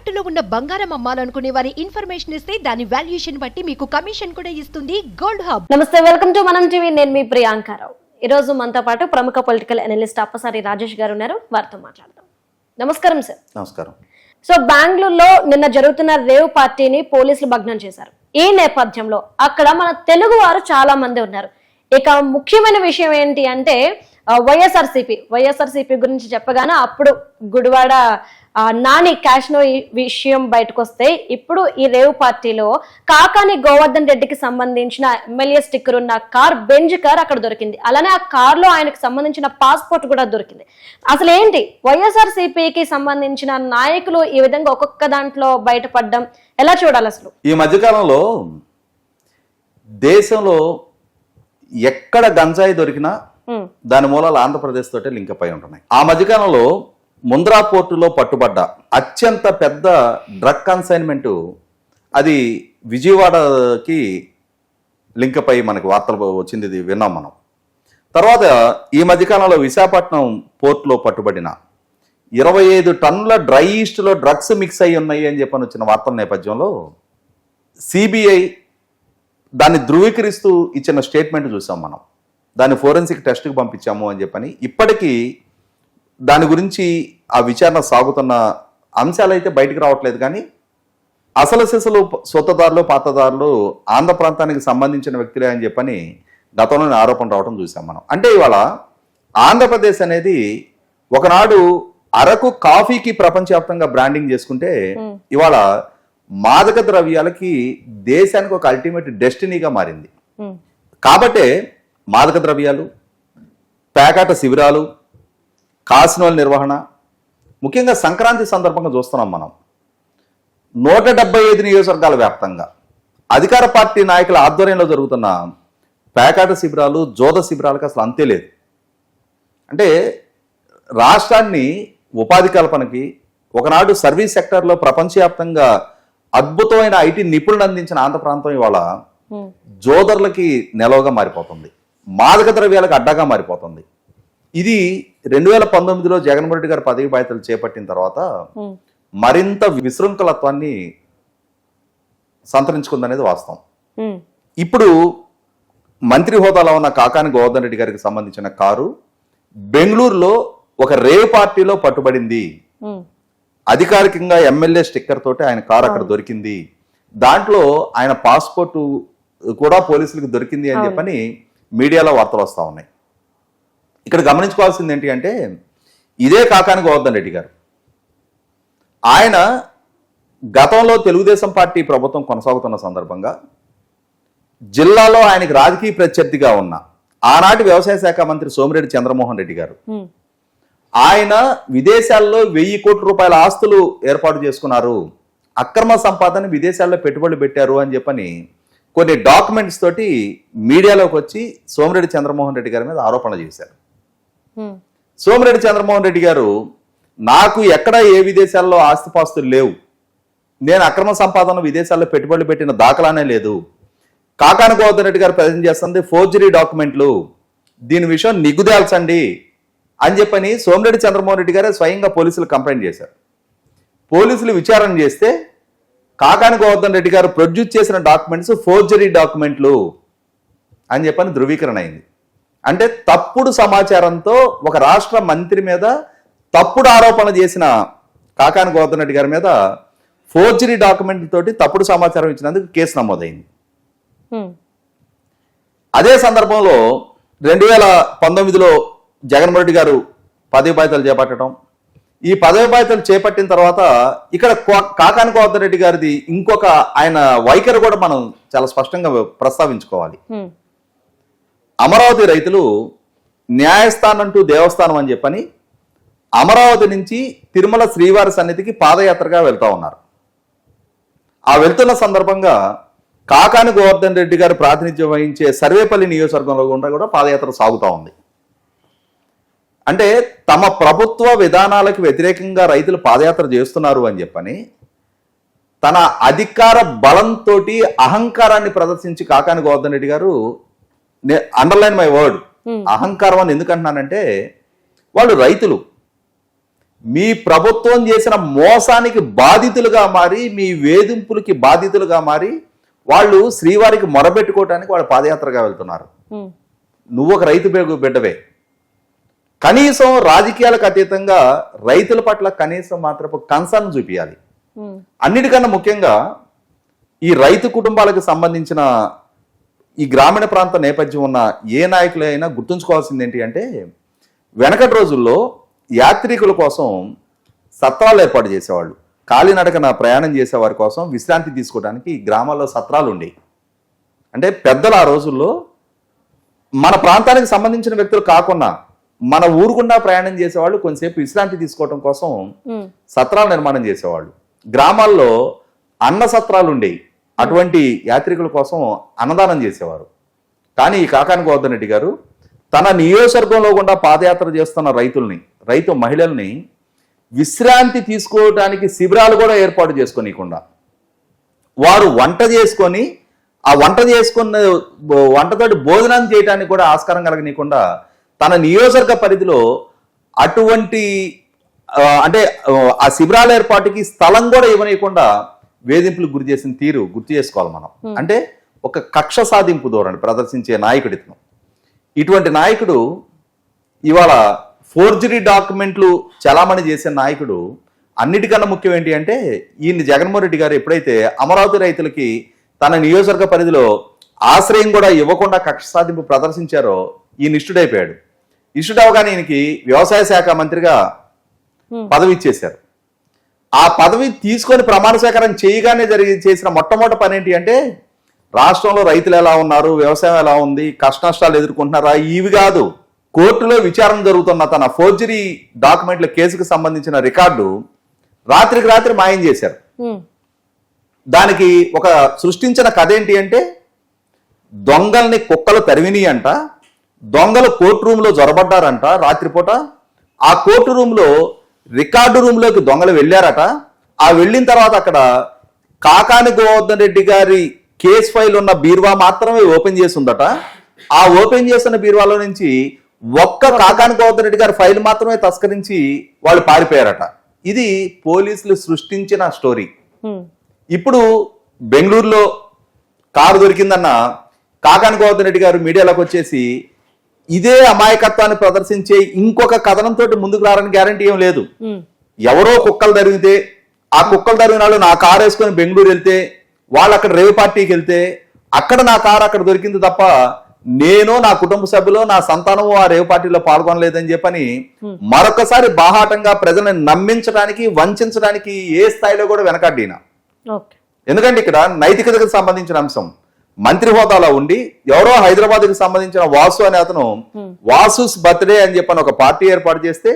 తాకట్టులో ఉన్న బంగారం అమ్మాలనుకునే వారి ఇన్ఫర్మేషన్ ఇస్తే దాని వాల్యుయేషన్ బట్టి మీకు కమిషన్ కూడా ఇస్తుంది గోల్డ్ హబ్. నమస్తే వెల్కమ్ టు మనం టీవీ. నేను మీ ప్రియాంకారావు ఈ రోజు మనతో పాటు ప్రముఖ పొలిటికల్ అనలిస్ట్ అప్పసారి రాజేష్ గారు ఉన్నారు. వారితో మాట్లాడదాం. నమస్కారం సార్. నమస్కారం. సో బెంగళూరులో నిన్న జరుగుతున్న రేవ్ పార్టీని పోలీసులు భగ్నం చేశారు. ఈ నేపథ్యంలో అక్కడ మన తెలుగు వారు చాలా మంది ఉన్నారు. ఇక ముఖ్యమైన విషయం ఏంటి అంటే వైఎస్ఆర్సీపీ వైఎస్ఆర్సీపీ గురించి చెప్పగానే అప్పుడు గుడివాడ నాని క్యాష్నో ఈ విషయం బయటకు వస్తే ఇప్పుడు ఈ రేవ్ పార్టీలో కాకాని గోవర్ధన్ రెడ్డికి సంబంధించిన ఎమ్మెల్యే స్టిక్కర్ ఉన్న కార్ బెంజ్ కార్ అక్కడ దొరికింది. అలానే ఆ కార్లో ఆయనకు సంబంధించిన పాస్పోర్ట్ కూడా దొరికింది. అసలు ఏంటి? వైఎస్ఆర్ సిపికి సంబంధించిన నాయకులు ఈ విధంగా ఒక్కొక్క దాంట్లో బయటపడడం ఎలా చూడాలి అసలు? ఈ మధ్యకాలంలో దేశంలో ఎక్కడ గంజాయి దొరికినా దాని మూలాలు ఆంధ్రప్రదేశ్ తోటే లింక్ అయి ఉంటున్నాయి. ఆ మధ్యకాలంలో ముంద్రా పోర్టులో పట్టుబడ్డ అత్యంత పెద్ద డ్రగ్ కన్సైన్మెంట్ అది విజయవాడకి లింక్ అయి మనకి వార్తలు వచ్చింది ఇది విన్నాం మనం. తర్వాత ఈ మధ్యకాలంలో విశాఖపట్నం పోర్టులో పట్టుబడిన ఇరవై ఐదు టన్నుల డ్రై ఈస్ట్లో డ్రగ్స్ మిక్స్ అయి ఉన్నాయి అని చెప్పని వచ్చిన వార్తల నేపథ్యంలో సిబిఐ దాన్ని ధృవీకరిస్తూ ఇచ్చిన స్టేట్మెంట్ చూసాం మనం. దాన్ని ఫోరెన్సిక్ టెస్ట్కి పంపించాము అని చెప్పని ఇప్పటికీ దాని గురించి ఆ విచారణ సాగుతున్న అంశాలు అయితే బయటకు రావట్లేదు కానీ అసలు సిసలు సొత్తదారులు పాతదారులు ఆంధ్ర ప్రాంతానికి సంబంధించిన వ్యక్తులే అని చెప్పని గతంలోనే ఆరోపణ రావడం చూసాం మనం. అంటే ఇవాళ ఆంధ్రప్రదేశ్ అనేది ఒకనాడు అరకు కాఫీకి ప్రపంచవ్యాప్తంగా బ్రాండింగ్ చేసుకుంటే ఇవాళ మాదక ద్రవ్యాలకి దేశానికి ఒక అల్టిమేట్ డెస్టినీగా మారింది. కాబట్టే మాదక ద్రవ్యాలు పేకాట శిబిరాలు కాసినోల నిర్వహణ. ముఖ్యంగా సంక్రాంతి సందర్భంగా చూస్తున్నాం మనం. నూట డెబ్బై ఐదు నియోజకవర్గాల వ్యాప్తంగా. అధికార పార్టీ నాయకుల ఆధ్వర్యంలో జరుగుతున్న పేకాట శిబిరాలు జోద శిబిరాలకు అసలు అంతే లేదు. అంటే రాష్ట్రాన్ని ఉపాధి కల్పనకి ఒకనాడు సర్వీస్ సెక్టర్లో ప్రపంచవ్యాప్తంగా అద్భుతమైన ఐటీ నిపుణులు అందించిన ఆంధ్ర ప్రాంతం ఇవాళ జోదర్లకి నెలవుగా మారిపోతుంది. మాదక ద్రవ్యాలకు అడ్డాగా మారిపోతుంది. ఇది రెండు వేల పంతొమ్మిదిలో జగన్మోహన్ రెడ్డి గారు పదవి బాధ్యతలు చేపట్టిన తర్వాత మరింత విశృంఖలత్వాన్ని సంతరించుకుందనేది వాస్తవం. ఇప్పుడు మంత్రి హోదాలో ఉన్న కాకాని గోవర్ధన్ రెడ్డి గారికి సంబంధించిన కారు బెంగళూరులో ఒక రేవ్ పార్టీలో పట్టుబడింది. అధికారికంగా ఎమ్మెల్యే స్టిక్కర్ తోటి ఆయన కారు అక్కడ దొరికింది. దాంట్లో ఆయన పాస్పోర్ట్ కూడా పోలీసులకు దొరికింది అని చెప్పని మీడియాలో వార్తలు వస్తూ ఉన్నాయి. ఇక్కడ గమనించుకోవాల్సింది ఏంటి అంటే ఇదే కాకాని గోవర్ధన్ రెడ్డి గారు. ఆయన గతంలో తెలుగుదేశం పార్టీ ప్రభుత్వం కొనసాగుతున్న సందర్భంగా జిల్లాలో ఆయనకి రాజకీయ ప్రత్యర్థిగా ఉన్న ఆనాటి వ్యవసాయ శాఖ మంత్రి సోమిరెడ్డి చంద్రమోహన్ రెడ్డి గారు. ఆయన విదేశాల్లో వెయ్యి కోట్ల రూపాయల ఆస్తులు ఏర్పాటు చేసుకున్నారు. అక్రమ సంపాదన విదేశాల్లో పెట్టుబడులు పెట్టారు అని చెప్పని కొన్ని డాక్యుమెంట్స్ తోటి మీడియాలోకి వచ్చి సోమిరెడ్డి చంద్రమోహన్ రెడ్డి గారి మీద ఆరోపణలు చేశారు. సోమిరెడ్డి చంద్రమోహన్ రెడ్డి గారు నాకు ఎక్కడ ఏ విదేశాల్లో ఆస్తిపాస్తులు లేవు. నేను అక్రమ సంపాదన విదేశాల్లో పెట్టుబడులు పెట్టిన దాఖలానే లేదు. కాకాన గోవర్ధన్ రెడ్డి గారు ప్రజెంట్ చేస్తుంది ఫోర్జరీ డాక్యుమెంట్లు. దీని విషయం నిగ్గుదేల్చండి అని చెప్పని సోమిరెడ్డి చంద్రమోహన్ రెడ్డి గారే స్వయంగా పోలీసులు కంప్లైంట్ చేశారు. పోలీసులు విచారణ చేస్తే కాకాని గోవర్ధన్ రెడ్డి గారు ప్రొడ్యూస్ చేసిన డాక్యుమెంట్స్ ఫోర్జరీ డాక్యుమెంట్లు అని చెప్పని ధృవీకరణ అయింది. అంటే తప్పుడు సమాచారంతో ఒక రాష్ట్ర మంత్రి మీద తప్పుడు ఆరోపణ చేసిన కాకాని గోవర్ధన్ రెడ్డి గారి మీద ఫోర్జరీ డాక్యుమెంట్ తోటి తప్పుడు సమాచారం ఇచ్చినందుకు కేసు నమోదైంది. అదే సందర్భంలో రెండు వేల పంతొమ్మిదిలో జగన్మోహన్ రెడ్డి గారు పదవి బాధ్యతలు చేపట్టడం ఈ పదవి బాధ్యతలు చేపట్టిన తర్వాత ఇక్కడ కాకాని గోవర్ధన్ రెడ్డి గారిది ఇంకొక ఆయన వైఖరి కూడా మనం చాలా స్పష్టంగా ప్రస్తావించుకోవాలి. అమరావతి రైతులు న్యాయస్థానం టు దేవస్థానం అని చెప్పని అమరావతి నుంచి తిరుమల శ్రీవారి సన్నిధికి పాదయాత్రగా వెళ్తా ఉన్నారు. ఆ వెళ్తున్న సందర్భంగా కాకాని గోవర్ధన్ రెడ్డి గారు ప్రాతినిధ్యం వహించే సర్వేపల్లి నియోజకవర్గంలో గుండా కూడా పాదయాత్ర సాగుతూ ఉంది. అంటే తమ ప్రభుత్వ విధానాలకు వ్యతిరేకంగా రైతులు పాదయాత్ర చేస్తున్నారు అని చెప్పని తన అధికార బలంతో అహంకారాన్ని ప్రదర్శించి కాకాని గోవర్ధన్ రెడ్డి గారు అండర్లైన్ మై వర్డ్ అహంకారం అని ఎందుకంటున్నానంటే వాళ్ళు రైతులు. మీ ప్రభుత్వం చేసిన మోసానికి బాధితులుగా మారి మీ వేధింపులకి బాధితులుగా మారి వాళ్ళు శ్రీవారికి మొరబెట్టుకోవటానికి వాళ్ళు పాదయాత్రగా వెళ్తున్నారు. ఉమ్, నువ్వు ఒక రైతు బిడ్డవే. కనీసం రాజకీయాలకు అతీతంగా రైతుల పట్ల కనీసం మాత్రపు కన్సర్న్ చూపించాలి ఉమ్, అన్నిటికన్నా ముఖ్యంగా ఈ రైతు కుటుంబాలకు సంబంధించిన ఈ గ్రామీణ ప్రాంత నేపథ్యం ఉన్న ఏ నాయకులైనా గుర్తుంచుకోవాల్సింది ఏంటి అంటే వెనకటి రోజుల్లో యాత్రికుల కోసం సత్రాలు ఏర్పాటు చేసేవాళ్ళు. కాలినడకన ప్రయాణం చేసే వారి కోసం విశ్రాంతి తీసుకోవడానికి ఈ గ్రామాల్లో సత్రాలు ఉండేవి. అంటే పెద్దలు ఆ రోజుల్లో మన ప్రాంతానికి సంబంధించిన వ్యక్తులు కాకుండా మన ఊరుకుండా ప్రయాణం చేసేవాళ్ళు కొంతసేపు విశ్రాంతి తీసుకోవడం కోసం సత్రాలు నిర్మాణం చేసేవాళ్ళు. గ్రామాల్లో అన్న సత్రాలు ఉండేవి. అటువంటి యాత్రికుల కోసం అన్నదానం చేసేవారు. కానీ ఈ కాకాని గోవర్ధన్ రెడ్డి గారు తన నియోజకవర్గంలో కూడా పాదయాత్ర చేస్తున్న రైతుల్ని రైతు మహిళల్ని విశ్రాంతి తీసుకోవడానికి శిబిరాలు కూడా ఏర్పాటు చేసుకోనీయకుండా వారు వంట చేసుకొని ఆ వంట చేసుకున్న వంటతోటి భోజనం చేయడానికి కూడా ఆస్కారం కలగనీయకుండా తన నియోజకవర్గ పరిధిలో అటువంటి అంటే ఆ, ఆ శిబిరాల ఏర్పాటుకి స్థలం కూడా ఇవ్వనీయకుండా వేధింపులకు గురి చేసిన తీరు గుర్తు చేసుకోవాలి మనం. అంటే ఒక కక్ష సాధింపు ధోరణి ప్రదర్శించే నాయకుడు ఇతను. ఇటువంటి నాయకుడు ఇవాళ ఫోర్జరీ డాక్యుమెంట్లు చలామణి చేసే నాయకుడు అన్నిటికన్నా ముఖ్యం ఏంటి అంటే ఈయన జగన్మోహన్ రెడ్డి గారు ఎప్పుడైతే అమరావతి రైతులకి తన నియోజకవర్గ పరిధిలో ఆశ్రయం కూడా ఇవ్వకుండా కక్ష సాధింపు ప్రదర్శించారో ఈయన ఇష్టుడైపోయాడు ఇష్టుడవగానే ఈయనకి వ్యవసాయ శాఖ మంత్రిగా పదవి ఇచ్చేశారు. ఆ పదవి తీసుకొని ప్రమాణ స్వీకారం చేయగానే జరిగి చేసిన మొట్టమొదటి పని ఏంటి అంటే రాష్ట్రంలో రైతులు ఎలా ఉన్నారు వ్యవసాయం ఎలా ఉంది కష్ట నష్టాలు ఎదుర్కొంటున్నారా ఇవి కాదు. కోర్టులో విచారణ జరుగుతున్న తన ఫోర్జరీ డాక్యుమెంట్ల కేసుకు సంబంధించిన రికార్డు రాత్రికి రాత్రి మాయం చేశారు. దానికి ఒక సృష్టించిన కథ ఏంటి అంటే దొంగల్ని కుక్కలు తరివిని అంట దొంగలు కోర్టు రూమ్లో జొరబడ్డారంట రాత్రిపూట. ఆ కోర్టు రూమ్లో రికార్డు రూమ్లోకి దొంగలు వెళ్ళారట. ఆ వెళ్ళిన తర్వాత అక్కడ కాకాని గోవర్ధన్ రెడ్డి గారి కేస్ ఫైల్ ఉన్న బీరువా మాత్రమే ఓపెన్ చేసి ఉందట. ఆ ఓపెన్ చేసిన బీరువాలో నుంచి ఒక్క కాకాని గోవర్ధన్ రెడ్డి గారి ఫైల్ మాత్రమే తస్కరించి వాళ్ళు పారిపోయారట. ఇది పోలీసులు సృష్టించిన స్టోరీ. ఇప్పుడు బెంగళూరులో కారు దొరికిందన్న కాకాని గోవర్ధన్ రెడ్డి గారు మీడియాలోకి వచ్చేసి ఇదే అమాయకత్వాన్ని ప్రదర్శించే ఇంకొక కథనంతో ముందుకు రావడానికి గ్యారంటీ ఏం లేదు. ఎవరో కుక్కలు తరిగితే ఆ కుక్కలు తరిగిన వాళ్ళు నా కారు వేసుకొని బెంగళూరు వెళ్తే వాళ్ళు అక్కడ రేవు పార్టీకి వెళ్తే అక్కడ నా కారు అక్కడ దొరికింది తప్ప నేను నా కుటుంబ సభ్యులు నా సంతానము ఆ రేవు పార్టీలో పాల్గొనలేదని చెప్పని మరొకసారి బాహాటంగా ప్రజలను నమ్మించడానికి వంచడానికి ఏ స్థాయిలో కూడా వెనకాడ్డినా. ఎందుకంటే ఇక్కడ నైతికతకు సంబంధించిన అంశం. మంత్రి హోదాలో ఉండి ఎవరో హైదరాబాద్కి సంబంధించిన వాసు అనే అతను వాసుస్ బర్త్డే అని చెప్పని ఒక పార్టీ ఏర్పాటు చేస్తే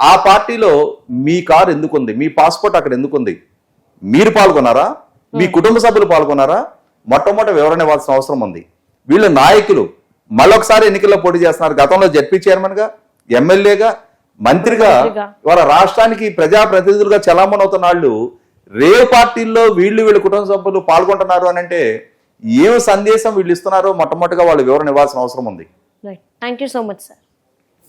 ఆ పార్టీలో మీ కార్ ఎందుకుంది? మీ పాస్పోర్ట్ అక్కడ ఎందుకుంది? మీరు పాల్గొన్నారా? మీ కుటుంబ సభ్యులు పాల్గొన్నారా? మొట్టమొదటి వివరణ ఇవ్వాల్సిన అవసరం ఉంది. వీళ్ళు నాయకులు. మళ్ళొకసారి ఎన్నికల్లో పోటీ చేస్తున్నారు. గతంలో జడ్పీ చైర్మన్గా ఎమ్మెల్యేగా మంత్రిగా. ఇవాళ రాష్ట్రానికి ప్రజా ప్రతినిధులుగా చలామణి అవుతున్న వాళ్ళు రేవ్ పార్టీల్లో వీళ్ళు వీళ్ళ కుటుంబ సభ్యులు పాల్గొంటున్నారు అని అంటే ఏం సందేశం వీళ్ళు ఇస్తున్నారో మొట్టమొదటిగా వాళ్ళు వివరణ ఇవ్వాల్సిన అవసరం ఉంది. Thank you so much sir